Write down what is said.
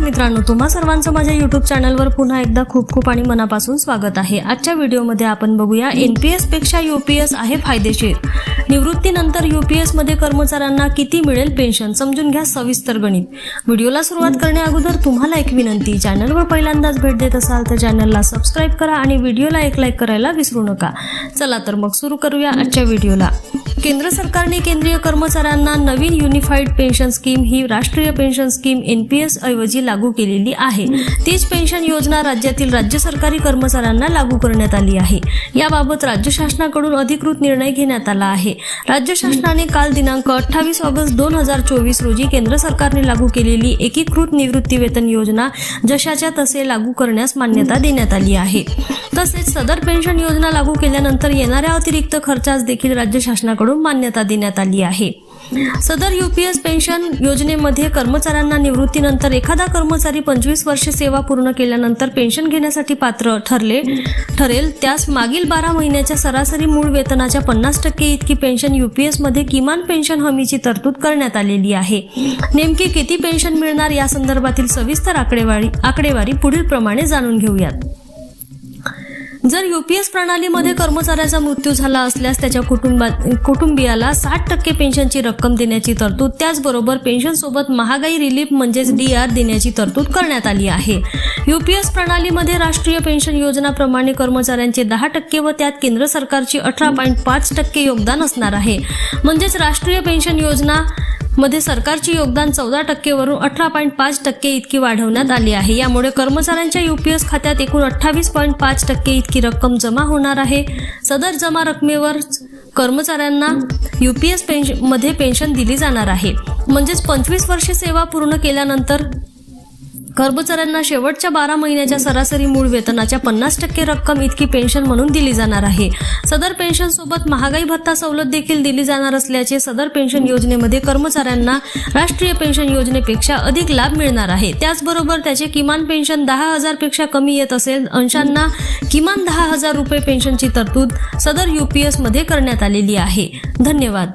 मित्रांनो तुम्हा सर्वांचं माझ्या युट्यूब चॅनलवर पुन्हा एकदा खूप खूप आणि मनापासून स्वागत आहे. आजच्या व्हिडिओमध्ये आपण बघूया एन पी एसपेक्षा यू पी एस आहे फायदेशीर. निवृत्तीनंतर यू पी एसमध्ये कर्मचाऱ्यांना किती मिळेल पेन्शन समजून घ्या सविस्तर गणित. व्हिडिओला सुरुवात करण्या अगोदर तुम्हाला एक विनंती चॅनलवर पहिल्यांदाच भेट देत असाल तर चॅनलला सबस्क्राईब करा आणि व्हिडिओला एक लाईक करायला विसरू नका. चला तर मग सुरू करूया आजच्या व्हिडिओला. केंद्र सरकारने केंद्रीय कर्मचाऱ्यांना नवीन युनिफाईड पेन्शन स्कीम ही राष्ट्रीय pension scheme N P S ऐवजी लागू केलेली आहे. तीच पेन्शन योजना राज्यातील राज्य सरकारी कर्मचाऱ्यांना लागू करण्यात आली आहे. याबाबत राज्य शासनाकडून अधिकृत निर्णय घेण्यात आला आहे. राज्य शासनाने काल दिनांक अठ्ठावीस ऑगस्ट दोन हजार चोवीस रोजी केंद्र सरकारने लागू केलेली एकीकृत निवृत्ती वेतन योजना जशाच्या तसे लागू करण्यास मान्यता देण्यात आली आहे. तसेच सदर पेन्शन योजना लागू केल्यानंतर येणाऱ्या अतिरिक्त खर्चास देखील राज्य शासनाकडून मान्यता देण्यात आली आहे. सदर युपीएस पेन्शन योजनेमध्ये कर्मचाऱ्यांना निवृत्तीनंतर एखादा कर्मचारी पंचवीस वर्ष सेवा पूर्ण केल्यानंतर पेन्शन घेण्यासाठी पात्र ठरले ठरेल. त्यास मागील बारा महिन्याच्या सरासरी मूळ वेतनाच्या पन्नास टक्के इतकी पेन्शन युपीएसमध्ये किमान पेन्शन हमीची तरतूद करण्यात आलेली आहे. नेमकी किती पेन्शन मिळणार या संदर्भातील सविस्तर आकडेवारी आकडेवारी पुढील प्रमाणे जाणून घेऊयात. जर युपीएस प्रणालीमध्ये कर्मचाऱ्याचा मृत्यू झाला असल्यास त्याच्या कुटुंबा कुटुंबियाला साठ टक्के पेन्शनची रक्कम देण्याची तरतूद त्याचबरोबर पेन्शन सोबत महागाई रिलीफ म्हणजेच डी आर देण्याची तरतूद करण्यात आली आहे. युपीएस प्रणालीमध्ये राष्ट्रीय पेन्शन योजनाप्रमाणे कर्मचाऱ्यांचे दहा टक्के व त्यात केंद्र सरकारची अठरा पॉईंट पाच टक्के योगदान असणार आहे. म्हणजेच राष्ट्रीय पेन्शन योजना मध्ये सरकारचे योगदान चौदा टक्केवरून अठरा पॉईंट पाच टक्के इतकी वाढवण्यात आली आहे. यामुळे कर्मचाऱ्यांच्या युपीएस खात्यात एकूण अठ्ठावीस पॉईंट पाच टक्के इतकी रक्कम जमा होणार आहे. सदर जमा रकमेवर कर्मचाऱ्यांना युपीएस पेन्शमध्ये पेन्शन दिली जाणार आहे. म्हणजेच पंचवीस वर्षे सेवा पूर्ण केल्यानंतर कर्मचाऱ्यांना शेवटच्या बारा महिन्याच्या सरासरी मूळ वेतनाच्या पन्नास टक्के रक्कम इतकी पेन्शन म्हणून दिली जाणार आहे. सदर पेन्शन सोबत महागाई भत्ता सवलत देखील दिली जाणार असल्याचे सदर पेन्शन योजनेमध्ये कर्मचाऱ्यांना राष्ट्रीय पेन्शन योजनेपेक्षा अधिक लाभ मिळणार आहे. त्याचबरोबर त्याचे किमान पेन्शन दहा हजारपेक्षा कमी येत असेल अंशांना किमान दहा हजार रुपये पेन्शनची तरतूद सदर यूपीएसमध्ये करण्यात आलेली आहे. धन्यवाद.